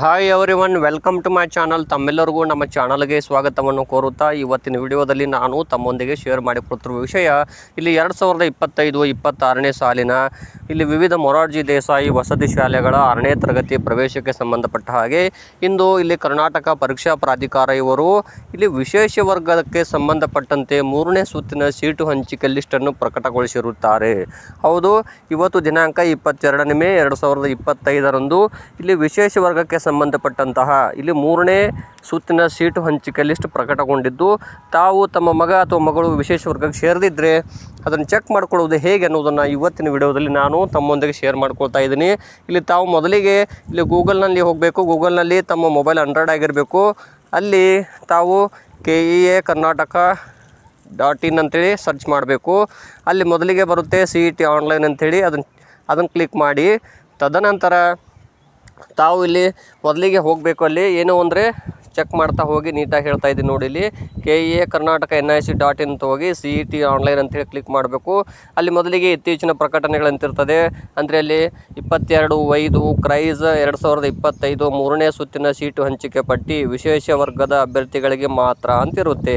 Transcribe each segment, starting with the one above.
Hi everyone welcome to my channel ತಮ್ಮೆಲ್ಲರಿಗೂ ನಮ್ಮ ಚಾನಲ್ಗೆ ಸ್ವಾಗತವನ್ನು ಕೋರುತ್ತಾ ಇವತ್ತಿನ ವಿಡಿಯೋದಲ್ಲಿ ನಾನು ತಮ್ಮೊಂದಿಗೆ ಶೇರ್ ಮಾಡಿಕೊಡ್ತಿರುವ ವಿಷಯ, ಇಲ್ಲಿ ಎರಡು ಸಾವಿರದ ಇಪ್ಪತ್ತೈದು, ಇಪ್ಪತ್ತಾರನೇ ಸಾಲಿನ ಇಲ್ಲಿ ವಿವಿಧ ಮೊರಾರ್ಜಿ ದೇಸಾಯಿ ವಸತಿ ಶಾಲೆಗಳ ಆರನೇ ತರಗತಿ ಪ್ರವೇಶಕ್ಕೆ ಸಂಬಂಧಪಟ್ಟ ಹಾಗೆ ಇಂದು ಇಲ್ಲಿ ಕರ್ನಾಟಕ ಪರೀಕ್ಷಾ ಪ್ರಾಧಿಕಾರ ಇವರು ಇಲ್ಲಿ ವಿಶೇಷ ವರ್ಗಕ್ಕೆ ಸಂಬಂಧಪಟ್ಟಂತೆ ಮೂರನೇ ಸುತ್ತಿನ ಸೀಟು ಹಂಚಿಕೆ ಲಿಸ್ಟನ್ನು ಪ್ರಕಟಗೊಳಿಸಿರುತ್ತಾರೆ. ಹೌದು, ಇವತ್ತು ದಿನಾಂಕ ಇಪ್ಪತ್ತೆರಡನೇ ಮೇ ಎರಡು ಸಾವಿರದ ಇಪ್ಪತ್ತೈದರಂದು ಇಲ್ಲಿ ವಿಶೇಷ ವರ್ಗಕ್ಕೆ ಸಂಬಂಧಪಟ್ಟಂತಹ ಇಲ್ಲಿ ಮೂರನೇ ಸುತ್ತಿನ ಸೀಟು ಹಂಚಿಕೆ ಲಿಸ್ಟ್ ಪ್ರಕಟಗೊಂಡಿದ್ದು, ತಾವು ತಮ್ಮ ಮಗ ಅಥವಾ ಮಗಳು ವಿಶೇಷ ವರ್ಗಕ್ಕೆ ಸೇರಿದಿದ್ದರೆ ಅದನ್ನು ಚೆಕ್ ಮಾಡ್ಕೊಳ್ಳೋದು ಹೇಗೆ ಅನ್ನೋದನ್ನು ಇವತ್ತಿನ ವಿಡಿಯೋದಲ್ಲಿ ನಾನು ತಮ್ಮೊಂದಿಗೆ ಶೇರ್ ಮಾಡ್ಕೊಳ್ತಾ ಇದ್ದೀನಿ. ಇಲ್ಲಿ ತಾವು ಮೊದಲಿಗೆ ಇಲ್ಲಿ ಗೂಗಲ್ನಲ್ಲಿ ಹೋಗಬೇಕು, ಗೂಗಲ್ನಲ್ಲಿ ತಮ್ಮ ಮೊಬೈಲ್ ಆಂಡ್ರಾಯ್ಡ್ ಆಗಿರಬೇಕು. ಅಲ್ಲಿ ತಾವು K E A Karnataka dot in ಅಂತೇಳಿ ಸರ್ಚ್ ಮಾಡಬೇಕು. ಅಲ್ಲಿ ಮೊದಲಿಗೆ ಬರುತ್ತೆ ಸಿ ಇ ಟಿ ಆನ್ಲೈನ್ ಅಂಥೇಳಿ ಅದನ್ನು ಅದನ್ನು ಕ್ಲಿಕ್ ಮಾಡಿ. ತದನಂತರ ತಾವು ಇಲ್ಲಿ ಮೊದಲಿಗೆ ಹೋಗಬೇಕು ಅಲ್ಲಿ. ಏನು ಅಂದರೆ ಚೆಕ್ ಮಾಡ್ತಾ ಹೋಗಿ ನೀಟಾಗಿ ಹೇಳ್ತಾ ಇದ್ದೀನಿ ನೋಡಿ ಇಲ್ಲಿ. K A Karnataka N I C dot in ಹೋಗಿ ಸಿ ಇ ಟಿ ಆನ್ಲೈನ್ ಅಂತೇಳಿ ಕ್ಲಿಕ್ ಮಾಡಬೇಕು. ಅಲ್ಲಿ ಮೊದಲಿಗೆ ಇತ್ತೀಚಿನ ಪ್ರಕಟಣೆಗಳಂತಿರ್ತದೆ ಅಂದರೆ ಅಲ್ಲಿ ಇಪ್ಪತ್ತೆರಡು, ಐದು, ಕ್ರೈಸ್ ಎರಡು ಸಾವಿರದ ಇಪ್ಪತ್ತೈದು ಮೂರನೇ ಸುತ್ತಿನ ಸೀಟು ಹಂಚಿಕೆ ಪಟ್ಟಿ ವಿಶೇಷ ವರ್ಗದ ಅಭ್ಯರ್ಥಿಗಳಿಗೆ ಮಾತ್ರ ಅಂತಿರುತ್ತೆ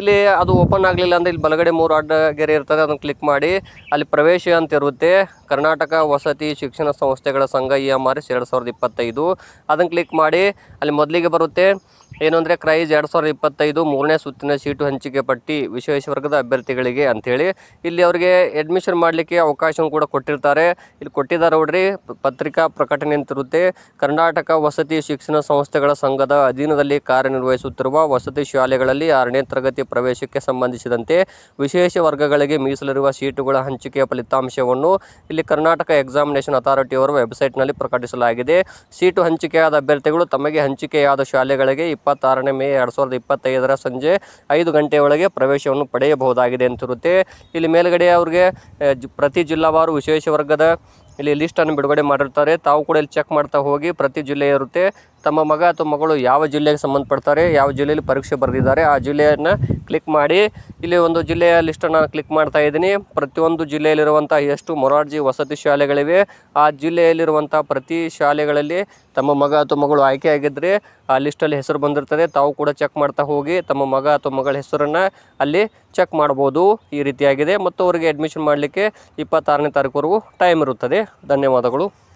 ಇಲ್ಲಿ ಅದು ಓಪನ್ ಆಗಲಿಲ್ಲ ಅಂದರೆ ಇಲ್ಲಿ ಬಲಗಡೆ ಮೂರು ಅಡ್ಡಗೆರೆ ಇರ್ತದೆ, ಅದನ್ನು ಕ್ಲಿಕ್ ಮಾಡಿ. ಅಲ್ಲಿ ಪ್ರವೇಶ ಅಂತ ಇರುತ್ತೆ. ಕರ್ನಾಟಕ ವಸತಿ ಶಿಕ್ಷಣ ಸಂಸ್ಥೆಗಳ ಸಂಘ ಇ ಎಂ ಆರ್ ಎಸ್ ಎರಡು ಸಾವಿರದ ಇಪ್ಪತ್ತೈದು. ಅದನ್ನು ಕ್ಲಿಕ್ ಮಾಡಿ. ಅಲ್ಲಿ ಮೊದಲಿಗೆ ಬರುತ್ತೆ ಏನು ಅಂದರೆ ಕ್ರೈಸ್ ಎರಡು ಸಾವಿರದ ಇಪ್ಪತ್ತೈದು ಮೂರನೇ ಸುತ್ತಿನ ಸೀಟು ಹಂಚಿಕೆ ಪಟ್ಟಿ ವಿಶೇಷ ವರ್ಗದ ಅಭ್ಯರ್ಥಿಗಳಿಗೆ ಅಂಥೇಳಿ ಇಲ್ಲಿ ಅವರಿಗೆ ಅಡ್ಮಿಷನ್ ಮಾಡಲಿಕ್ಕೆ ಅವಕಾಶವನ್ನು ಕೂಡ ಕೊಟ್ಟಿರ್ತಾರೆ. ಇಲ್ಲಿ ಕೊಟ್ಟಿದ್ದಾರೆ ನೋಡ್ರಿ, ಪತ್ರಿಕಾ ಪ್ರಕಟಣೆ ಅಂತಿರುತ್ತೆ ಕರ್ನಾಟಕ ವಸತಿ ಶಿಕ್ಷಣ ಸಂಸ್ಥೆಗಳ ಸಂಘದ ಅಧೀನದಲ್ಲಿ ಕಾರ್ಯನಿರ್ವಹಿಸುತ್ತಿರುವ ವಸತಿ ಶಾಲೆಗಳಲ್ಲಿ ಆರನೇ ತರಗತಿ ಪ್ರವೇಶಕ್ಕೆ ಸಂಬಂಧಿಸಿದಂತೆ ವಿಶೇಷ ವರ್ಗಗಳಿಗೆ ಮೀಸಲಿರುವ ಸೀಟುಗಳ ಹಂಚಿಕೆಯ ಫಲಿತಾಂಶವನ್ನು ಇಲ್ಲಿ ಕರ್ನಾಟಕ ಎಕ್ಸಾಮಿನೇಷನ್ ಅಥಾರಿಟಿಯವರ ವೆಬ್ಸೈಟ್ನಲ್ಲಿ ಪ್ರಕಟಿಸಲಾಗಿದೆ. ಸೀಟು ಹಂಚಿಕೆಯಾದ ಅಭ್ಯರ್ಥಿಗಳು ತಮಗೆ ಹಂಚಿಕೆಯಾದ ಶಾಲೆಗಳಿಗೆ ಇಪ್ಪತ್ತಾರನೇ ಮೇ ಎರಡು ಸಾವಿರದ ಇಪ್ಪತ್ತೈದರ ಸಂಜೆ ಐದು ಗಂಟೆಯೊಳಗೆ ಪ್ರವೇಶವನ್ನು ಪಡೆಯಬಹುದಾಗಿದೆ ಅಂತಿರುತ್ತೆ. ಇಲ್ಲಿ ಮೇಲ್ಗಡೆ ಅವ್ರಿಗೆ ಪ್ರತಿ ಜಿಲ್ಲಾವಾರು ವಿಶೇಷ ವರ್ಗದ ಇಲ್ಲಿ ಲಿಸ್ಟನ್ನು ಬಿಡುಗಡೆ ಮಾಡಿರ್ತಾರೆ. ತಾವು ಕೂಡ ಇಲ್ಲಿ ಚೆಕ್ ಮಾಡ್ತಾ ಹೋಗಿ ಪ್ರತಿ ಜಿಲ್ಲೆ ಇರುತ್ತೆ. ತಮ್ಮ ಮಗ ಅಥವಾ ಮಗಳು ಯಾವ ಜಿಲ್ಲೆಗೆ ಸಂಬಂಧಪಡ್ತಾರೆ, ಯಾವ ಜಿಲ್ಲೆಯಲ್ಲಿ ಪರೀಕ್ಷೆ ಬರೆದಿದ್ದಾರೆ, ಆ ಜಿಲ್ಲೆಯನ್ನು ಕ್ಲಿಕ್ ಮಾಡಿ. ಇಲ್ಲಿ ಒಂದು ಜಿಲ್ಲೆಯ ಲಿಸ್ಟನ್ನು ಕ್ಲಿಕ್ ಮಾಡ್ತಾ ಇದ್ದೀನಿ. ಪ್ರತಿಯೊಂದು ಜಿಲ್ಲೆಯಲ್ಲಿರುವಂಥ ಎಷ್ಟು ಮೊರಾರ್ಜಿ ವಸತಿ ಶಾಲೆಗಳಿವೆ, ಆ ಜಿಲ್ಲೆಯಲ್ಲಿರುವಂಥ ಪ್ರತಿ ಶಾಲೆಗಳಲ್ಲಿ ತಮ್ಮ ಮಗ ಅಥವಾ ಮಗಳು ಆಯ್ಕೆಯಾಗಿದ್ದರೆ ಆ ಲಿಸ್ಟಲ್ಲಿ ಹೆಸರು ಬಂದಿರ್ತದೆ. ತಾವು ಕೂಡ ಚೆಕ್ ಮಾಡ್ತಾ ಹೋಗಿ ತಮ್ಮ ಮಗ ಅಥವಾ ಮಗಳ ಹೆಸರನ್ನು ಅಲ್ಲಿ ಚೆಕ್ ಮಾಡ್ಬೋದು. ಈ ರೀತಿಯಾಗಿದೆ. ಮತ್ತು ಅವರಿಗೆ ಅಡ್ಮಿಷನ್ ಮಾಡಲಿಕ್ಕೆ ಇಪ್ಪತ್ತಾರನೇ ತಾರೀಕುವರೆಗೂ ಟೈಮ್ ಇರುತ್ತದೆ. ಧನ್ಯವಾದಗಳು.